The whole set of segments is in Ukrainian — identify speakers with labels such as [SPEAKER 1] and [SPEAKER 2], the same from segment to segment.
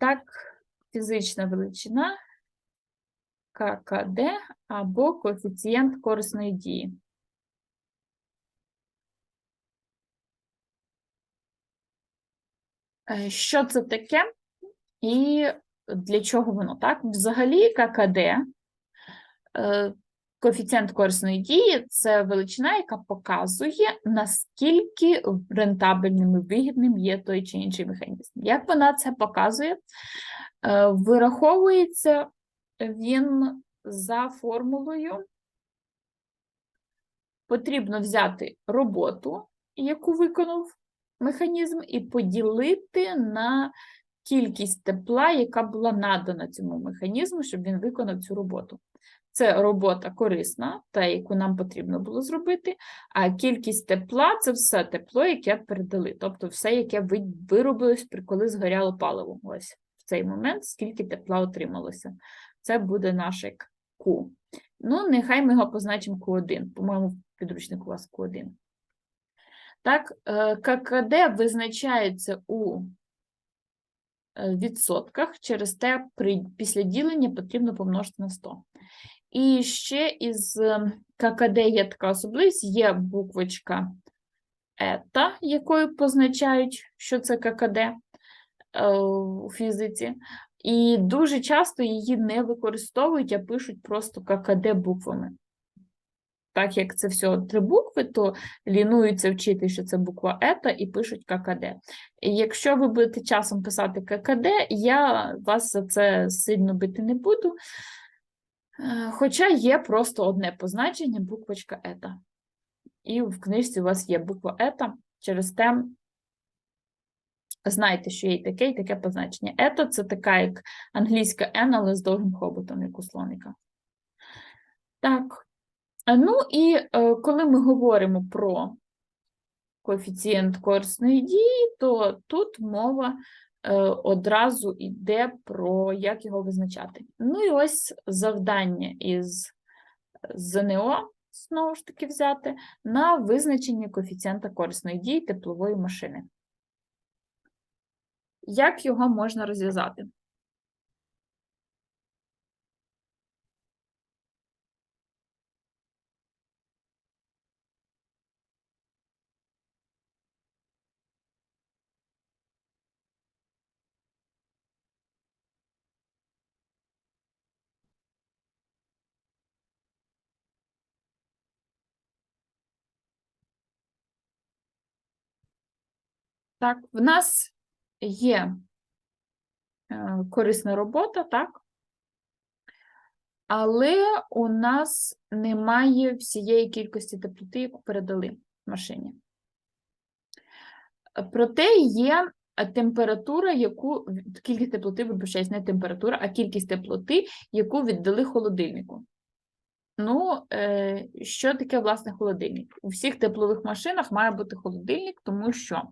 [SPEAKER 1] Так, фізична величина ККД або коефіцієнт корисної дії. Е, Що це таке і для чого воно? Так, взагалі ККД, е, коефіцієнт корисної дії це величина, яка показує, наскільки рентабельним і вигідним є той чи інший механізм. Як вона це показує? Е, Вираховується він за формулою. Потрібно взяти роботу, яку виконав механізм, і поділити на кількість тепла, яка була надана цьому механізму, щоб він виконав цю роботу. Це робота корисна, та, яку нам потрібно було зробити, а кількість тепла це все тепло, яке передали, тобто все, яке ви- виробилось, коли згоряло паливо. Ось в цей момент, скільки тепла отрималося. Це буде наш як Q. Ну, нехай ми його позначимо Q1. По-моєму, в підручнику у вас Q1. Так, е, ККД визначається у е, відсотках, через те після ділення потрібно помножити на 100. І ще із е, ККД є така особливість, є буквочка ета, якою позначають, що це ККД е, у фізиці. І дуже часто її не використовують, а пишуть просто ККД буквами. Так як це все три букви, то лінуються вчити, що це буква ета, і пишуть ККД. І якщо ви будете часом писати ККД, я вас за це сильно бити не буду. Е, Хоча є просто одне позначення буквочка ета. І в книжці у вас є буква ета, через те знайте, що є таке, і таке позначення. Ета це така, як англійська N, але з довгим хоботом, як у слоника. Так. Е, Ну і е, коли ми говоримо про коефіцієнт корисної дії, то тут мова одразу йде про як його визначати. Ну і ось завдання із ЗНО, знову ж таки, взяти на визначення коефіцієнта корисної дії теплової машини. Як його можна розв'язати? Так, в нас є е, корисна робота, так? Але у нас немає всієї кількості теплоти, яку передали машині. Проте є температура, яку кількість теплоти, вибачаюсь, не температура, а кількість теплоти, яку віддали холодильнику. Ну, е, що таке власне холодильник? У всіх теплових машинах має бути холодильник, тому що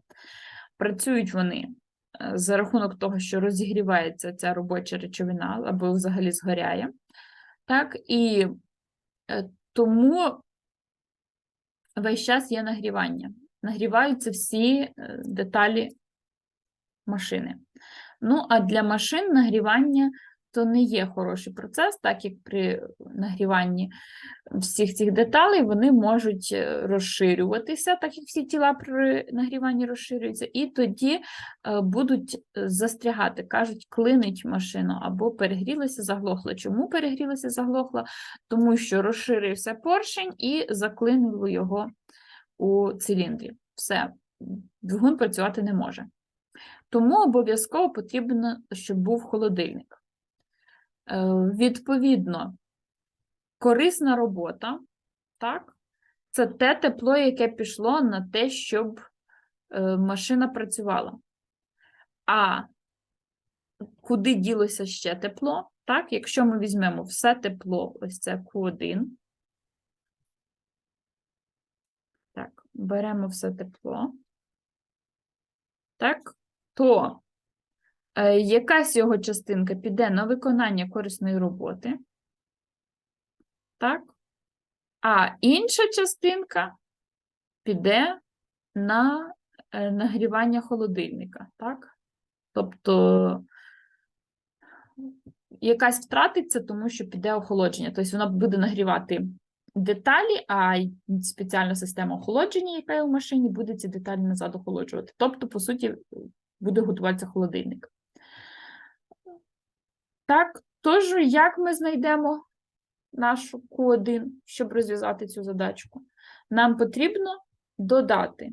[SPEAKER 1] працюють вони е, за рахунок того, що розігрівається ця робоча речовина або взагалі згоряє. Так, і е, тому весь час є нагрівання. Нагріваються всі е, деталі машини. Ну, а для машин нагрівання то не є хороший процес, так як при нагріванні всіх цих деталей вони можуть е, розширюватися, так як всі тіла при нагріванні розширюються, і тоді е, будуть е, застрягати, кажуть, клинить машину або перегрілася, заглохла. Чому перегрілася, заглохла? Тому що розширився поршень і заклинило його у циліндрі. Все, двигун працювати не може. Тому обов'язково потрібно, щоб був холодильник. Е, Відповідно, корисна робота, так, це те тепло, яке пішло на те, щоб е, машина працювала. А куди ділося ще тепло? Так, якщо ми візьмемо все тепло, ось це Q1. Так, беремо все тепло. Так, то якась його частинка піде на виконання корисної роботи. Так? А інша частинка піде на е, нагрівання холодильника. Так? Тобто якась втратиться, тому що піде охолодження. Тобто вона буде нагрівати деталі, а спеціальна система охолодження, яка є в машині, буде ці деталі назад охолоджувати. Тобто, по суті, буде готуватися холодильник. Так, тож, як ми знайдемо нашу Q1, щоб розв'язати цю задачку? Нам потрібно додати,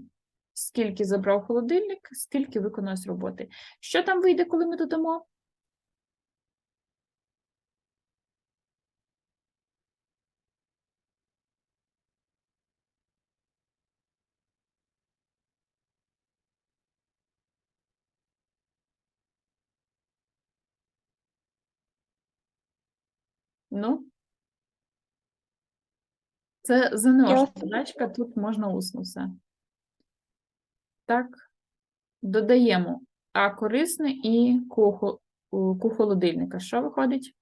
[SPEAKER 1] скільки забрав холодильник, скільки виконалось роботи. Що там вийде, коли ми додамо? Ну, це
[SPEAKER 2] Я-
[SPEAKER 1] задачка, тут можна усно все. Так, додаємо А корисне і ку холодильника. Що виходить?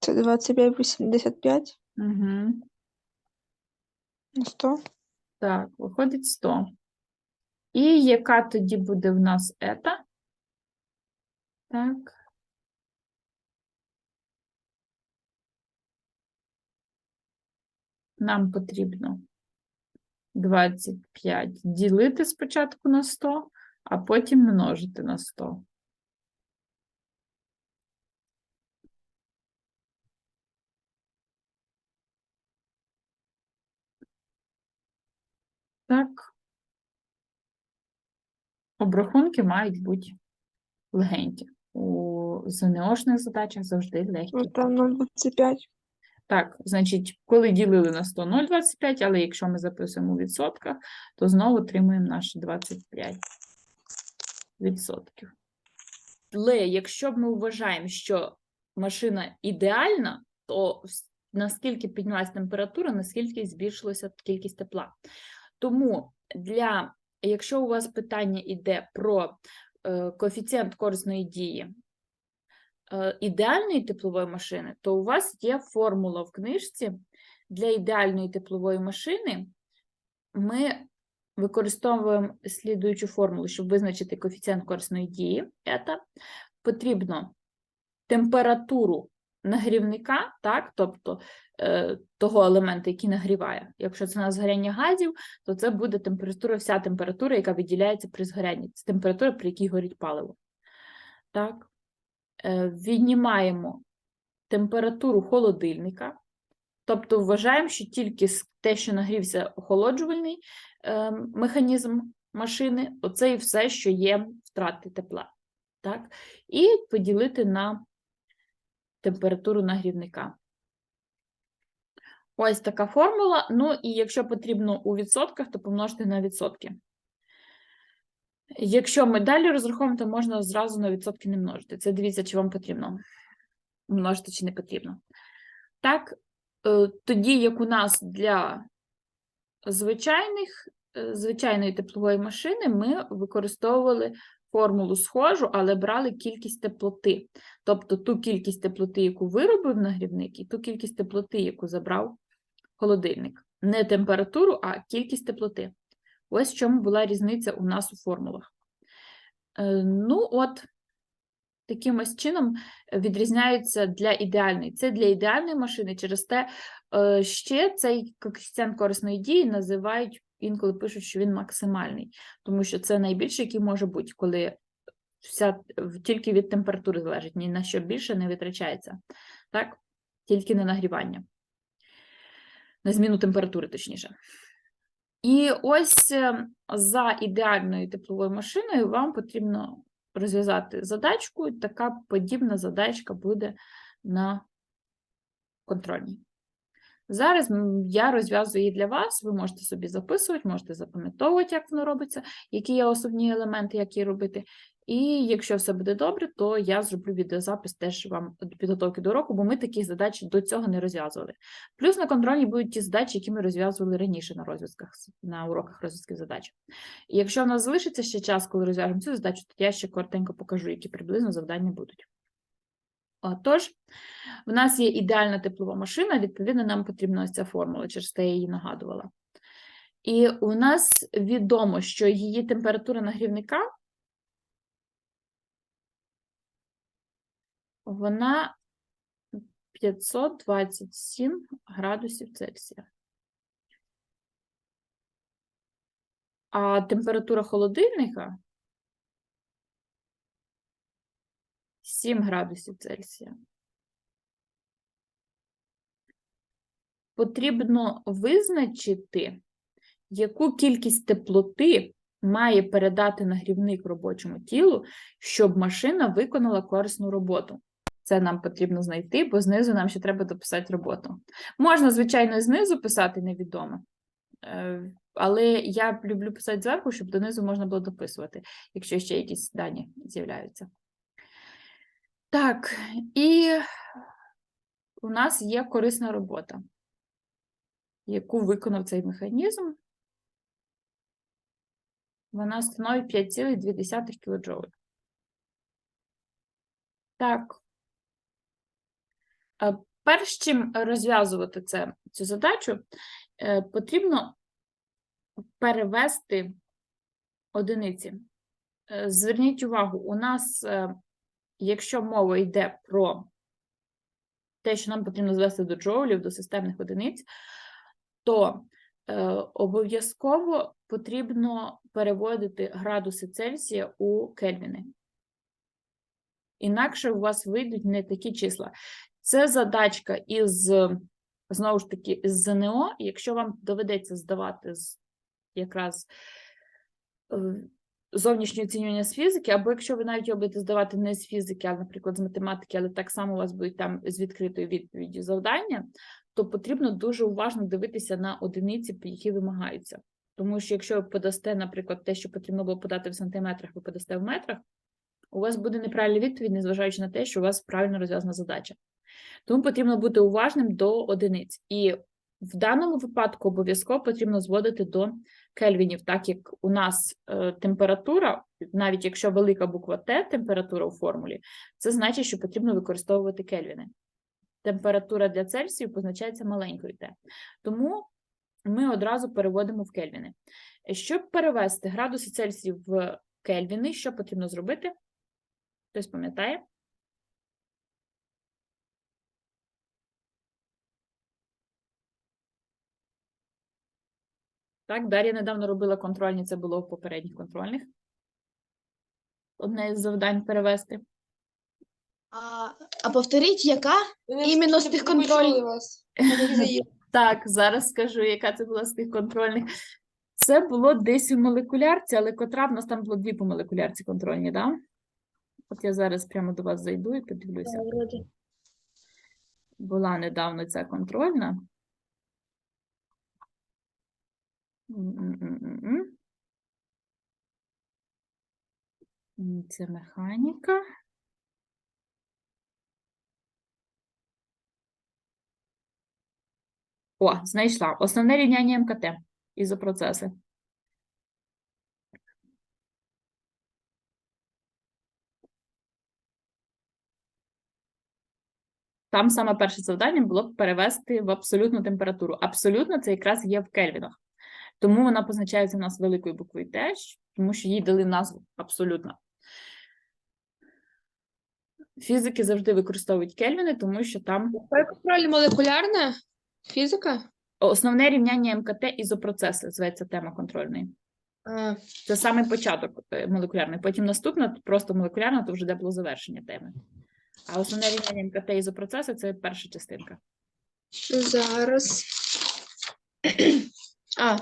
[SPEAKER 2] Це 25,85
[SPEAKER 1] Угу.
[SPEAKER 2] 100.
[SPEAKER 1] Так, виходить 100. І яка тоді буде в нас ета? Так. Нам потрібно 25 ділити спочатку на 100, а потім множити на 100. Так. Обрахунки мають бути легенькі. У ЗНОшних задачах завжди легкі.
[SPEAKER 2] Ну, там 0,25.
[SPEAKER 1] Так, значить, коли ділили на 100 0,25, але якщо ми записуємо у відсотках, то знову отримуємо наші 25 відсотків. Але якщо б ми вважаємо, що машина ідеальна, то наскільки піднялась температура, наскільки збільшилася кількість тепла. Тому для, якщо у вас питання йде про коефіцієнт корисної дії е, ідеальної теплової машини, то у вас є формула в книжці для ідеальної теплової машини. Ми використовуємо слідуючу формулу, щоб визначити коефіцієнт корисної дії. Це потрібно температуру нагрівника, так, тобто е, того елемента, який нагріває. Якщо це на згоряння газів, то це буде температура, вся температура, яка виділяється при згорянні. Це температура, при якій горить паливо. Так. Е, віднімаємо температуру холодильника, тобто вважаємо, що тільки те, що нагрівся охолоджувальний е, механізм машини, оце і все, що є втрати тепла. Так? І поділити на температуру нагрівника. Ось така формула. Ну і якщо потрібно у відсотках, то помножити на відсотки. Якщо ми далі розраховуємо, то можна зразу на відсотки не множити. Це дивіться, чи вам потрібно множити, чи не потрібно. Так, е, тоді, як у нас для звичайних, е, звичайної теплової машини, ми використовували формулу схожу, але брали кількість теплоти. Тобто ту кількість теплоти, яку виробив нагрівник, і ту кількість теплоти, яку забрав холодильник. Не температуру, а кількість теплоти. Ось в чому була різниця у нас у формулах. Е, Ну, от, таким ось чином відрізняються для ідеальної. Це для ідеальної машини, через те е, ще цей коефіцієнт корисної дії називають, інколи пишуть, що він максимальний, тому що це найбільше, який може бути, коли вся тільки від температури залежить, ні на що більше не витрачається. Так? Тільки на нагрівання. На зміну температури, точніше. І ось е, за ідеальною тепловою машиною вам потрібно розв'язати задачку, така подібна задачка буде на контрольній. Зараз я розв'язую її для вас, ви можете собі записувати, можете запам'ятовувати, як воно робиться, які є основні елементи, як її робити. І якщо все буде добре, то я зроблю відеозапис теж вам до підготовки до уроку, бо ми такі задачі до цього не розв'язували. Плюс на контрольній будуть ті задачі, які ми розв'язували раніше на розв'язках, на уроках розв'язків задач. І якщо в нас залишиться ще час, коли розв'яжемо цю задачу, то я ще коротенько покажу, які приблизно завдання будуть. Тож, в нас є ідеальна теплова машина, відповідно, нам потрібна ось ця формула, через те я її нагадувала. І у нас відомо, що її температура нагрівника вона 527 градусів Цельсія. А температура холодильника 7 градусів Цельсія. Потрібно визначити, яку кількість теплоти має передати нагрівник робочому тілу, щоб машина виконала корисну роботу. Це нам потрібно знайти, бо знизу нам ще треба дописати роботу. Можна, звичайно, і знизу писати невідоме, е, але я люблю писати зверху, щоб донизу можна було дописувати, якщо ще якісь дані з'являються. Так, і у нас є корисна робота, яку виконав цей механізм. Вона становить 5,2 кДж. Так. Е, Перш чим розв'язувати це, цю задачу, е, потрібно перевести одиниці. Е, Зверніть увагу, у нас, якщо мова йде про те, що нам потрібно звести до джоулів, до системних одиниць, то е, обов'язково потрібно переводити градуси Цельсія у кельвіни. Інакше у вас вийдуть не такі числа. Це задачка із, знову ж таки, з ЗНО. Якщо вам доведеться здавати якраз е, зовнішнє оцінювання з фізики, або якщо ви навіть його будете здавати не з фізики, а, наприклад, з математики, але так само у вас будуть там з відкритою відповіддю завдання, то потрібно дуже уважно дивитися на одиниці, які вимагаються. Тому що якщо ви подасте, наприклад, те, що потрібно було подати в сантиметрах, ви подасте в метрах, у вас буде неправильна відповідь, незважаючи на те, що у вас правильно розв'язана задача. Тому потрібно бути уважним до одиниць. І в даному випадку обов'язково потрібно зводити до кельвінів, так як у нас е, температура, навіть якщо велика буква Т, температура у формулі, це значить, що потрібно використовувати кельвіни. Температура для Цельсію позначається маленькою Т. Тому ми одразу переводимо в кельвіни. Щоб перевести градуси Цельсію в кельвіни, що потрібно зробити? Хтось пам'ятає? Так, Дар'я недавно робила контрольні, це було в попередніх контрольних. Одне із завдань перевести.
[SPEAKER 3] А, а повторіть, яка? Іменно з тих
[SPEAKER 2] почули
[SPEAKER 3] контроль-
[SPEAKER 2] вас.
[SPEAKER 1] Так, зараз скажу, яка це була з тих контрольних. Це було десь у молекулярці, але котра в нас там було дві по молекулярці контрольні, так? Да? От я зараз прямо до вас зайду і подивлюся. Була недавно ця контрольна. Це механіка. О, знайшла. Основне рівняння МКТ. Ізопроцеси. Там саме перше завдання було б перевести в абсолютну температуру. Абсолютно це якраз є в кельвінах. Тому вона позначається у нас великою буквою Т, тому що їй дали назву абсолютно. Фізики завжди використовують кельвіни, тому що там
[SPEAKER 3] контроль молекулярна? Фізика?
[SPEAKER 1] основне рівняння МКТ ізопроцеси, зветься тема контрольної.
[SPEAKER 3] А,
[SPEAKER 1] Це саме початок е, молекулярної. Потім наступна, просто молекулярна, то вже де було завершення теми. А основне рівняння МКТ ізопроцеси це перша частинка.
[SPEAKER 3] зараз. А,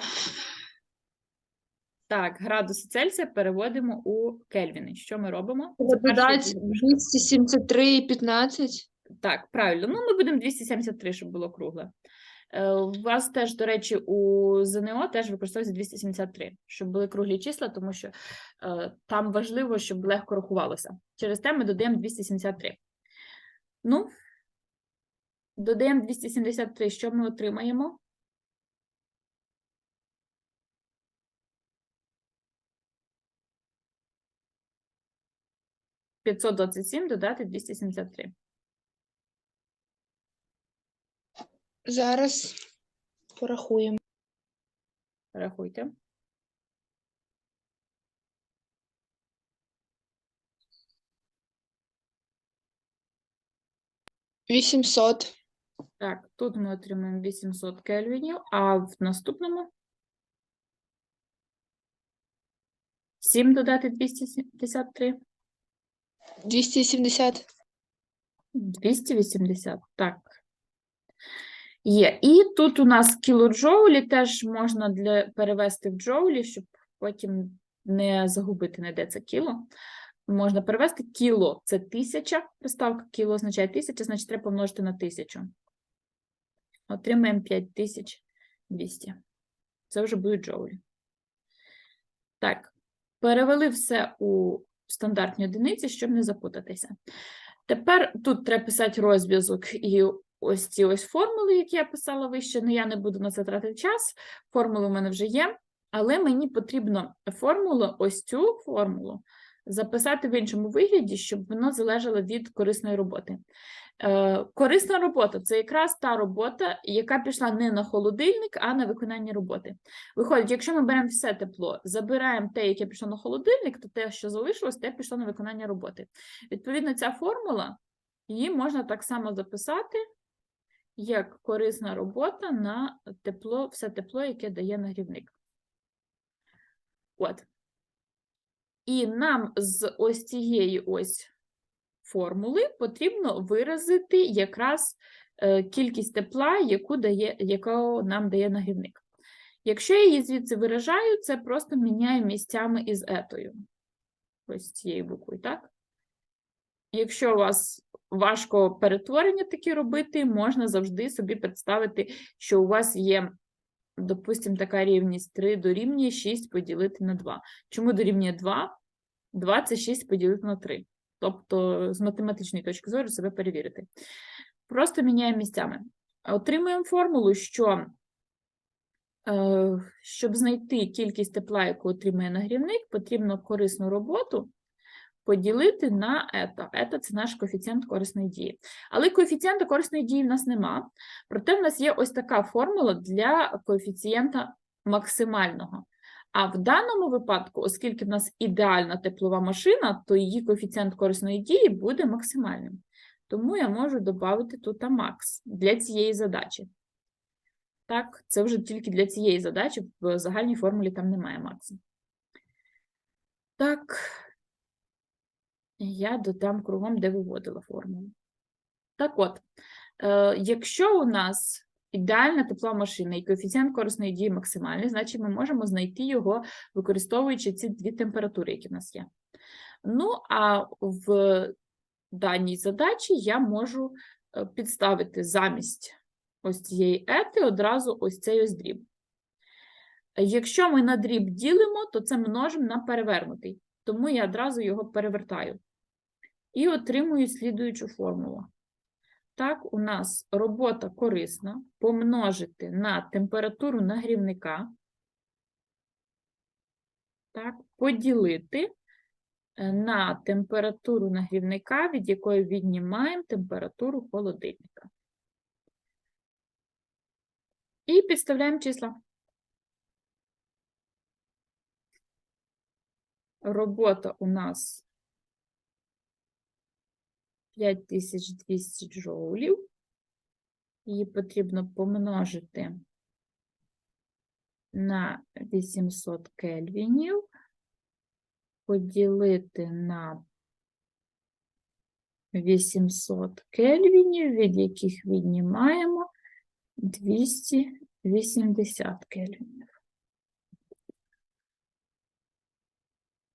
[SPEAKER 1] Так, градуси Цельсія переводимо у кельвіни. Що ми робимо? Це перший
[SPEAKER 3] 273 і 15.
[SPEAKER 1] Так, правильно. Ну, ми будемо 273, щоб було кругле. Е, У вас теж, до речі, у ЗНО теж використовується 273, щоб були круглі числа, тому що е, там важливо, щоб легко рахувалося. Через те ми додаємо 273. Ну, додаємо 273, що ми отримаємо? П'ятсот двадцять сім додати 273.
[SPEAKER 3] Зараз порахуємо.
[SPEAKER 1] Рахуйте.
[SPEAKER 3] 800.
[SPEAKER 1] Так, тут ми отримаємо 800 кельвінів, а в наступному 7 додати 273.
[SPEAKER 3] 270.
[SPEAKER 1] 280, так. Є. І тут у нас кілоджоулі теж можна для, перевести в джоулі, щоб потім не загубити, не де це кіло. Можна перевести кіло це тисяча. Приставка кіло означає тисяча, значить треба помножити на тисячу. Отримаємо 5200. Це вже будуть джоулі. Так, перевели все у стандартні одиниці, щоб не запутатися. Тепер тут треба писати розв'язок і ось ці ось формули, які я писала вище, ну я не буду на це тратити час. Формули в мене вже є, але мені потрібно формулу, ось цю формулу, записати в іншому вигляді, щоб воно залежало від корисної роботи. Е, корисна робота це якраз та робота, яка пішла не на холодильник, а на виконання роботи. Виходить, якщо ми беремо все тепло, забираємо те, яке пішло на холодильник, то те, що залишилось, те пішло на виконання роботи. Відповідно, ця формула, її можна так само записати, як корисна робота на тепло, все тепло, яке дає нагрівник. От. І нам з ось цієї ось формули потрібно виразити якраз е, кількість тепла, яку дає, яку нам дає нагрівник. Якщо я її звідси виражаю, це просто міняю місцями із етою. Ось цією буквою, так? Якщо у вас важко перетворення такі робити, можна завжди собі представити, що у вас є, допустимо, така рівність 3 дорівнює 6 поділити на 2. Чому дорівнює 2? 2 це 6 поділити на 3. Тобто, з математичної точки зору себе перевірити. Просто міняємо місцями. Отримуємо формулу, що щоб знайти кількість тепла, яку отримує нагрівник, потрібно корисну роботу поділити на ета. Ета – це наш коефіцієнт корисної дії. Але коефіцієнта корисної дії в нас нема. Проте в нас є ось така формула для коефіцієнта максимального. А в даному випадку, оскільки в нас ідеальна теплова машина, то її коефіцієнт корисної дії буде максимальним. Тому я можу додати тут макс для цієї задачі. Так, це вже тільки для цієї задачі, в загальній формулі там немає максу. Так, я додам кругом, де виводила формулу. Так от, е, якщо у нас ідеальна тепла машина і коефіцієнт корисної дії максимальний, значить ми можемо знайти його, використовуючи ці дві температури, які в нас є. Ну, а в даній задачі я можу е, підставити замість ось цієї ети одразу ось цей ось дріб. Якщо ми на дріб ділимо, то це множимо на перевернутий, тому я одразу його перевертаю. І отримую слідуючу формулу. Так, у нас робота корисна помножити на температуру нагрівника, так, поділити е, на температуру нагрівника, від якої віднімаємо температуру холодильника. І підставляємо числа. Робота у нас 5200 джоулів. Її потрібно помножити на 800 кельвінів, поділити на 800 кельвінів, від яких віднімаємо 280 кельвінів.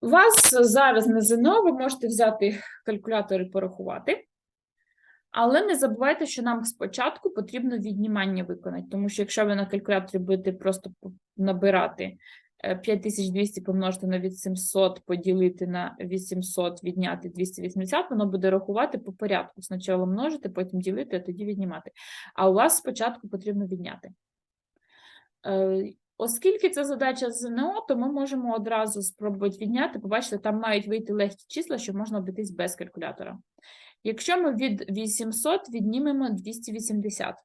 [SPEAKER 1] У вас зараз на ЗНО ви можете взяти калькулятор і порахувати. Але не забувайте, що нам спочатку потрібно віднімання виконати, тому що якщо ви на калькуляторі будете просто набирати е, 5200 помножити на 800, поділити на 800, відняти 280, воно буде рахувати по порядку. Спочатку множити, потім ділити, а тоді віднімати. А у вас спочатку потрібно відняти. Оскільки це задача з ЗНО, то ми можемо одразу спробувати відняти. Побачите, там мають вийти легкі числа, що можна обійтись без калькулятора. Якщо ми від 800 віднімемо 280,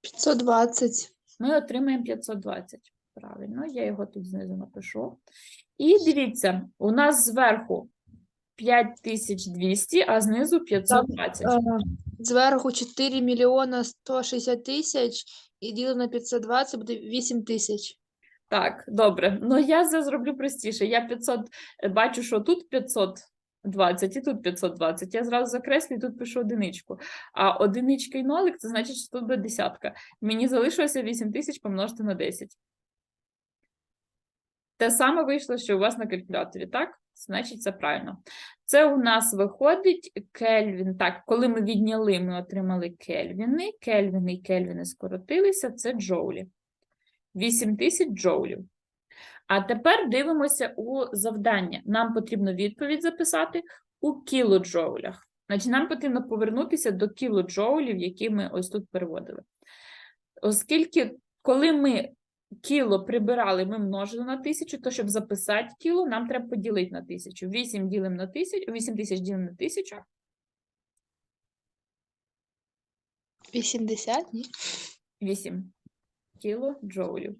[SPEAKER 3] 520.
[SPEAKER 1] ми отримаємо 520. Правильно, я його тут знизу напишу. І дивіться, у нас зверху 5200, а знизу 520.
[SPEAKER 3] Е, Зверху 4 мільйона 160 тисяч і ділимо на 520 буде 8 тисяч.
[SPEAKER 1] Так, добре. Ну я це зроблю простіше. Я 500, е, бачу, що тут 520 і тут 520. Я зразу закреслю і тут пишу одиничку. А одиничка і нолик, це значить, що тут буде десятка. Мені залишилося 8 тисяч помножити на 10. Те саме вийшло, що у вас на калькуляторі, так? Значить, це правильно. Це у нас виходить Кельвін. Так, коли ми відняли, ми отримали Кельвіни. Кельвіни і Кельвіни скоротилися, це джоулі. 8 тисяч джоулів. А тепер дивимося у завдання. Нам потрібно відповідь записати у кілоджоулях. Значить, нам потрібно повернутися до кілоджоулів, які ми ось тут переводили. Оскільки, коли ми кіло прибирали, ми множили на тисячу, то щоб записати кіло, нам треба поділити на тисячу. 8 ділимо на тисячу, 8 тисяч ділимо на тисячу,
[SPEAKER 3] 80, ні?
[SPEAKER 1] 8 кілоджоулів.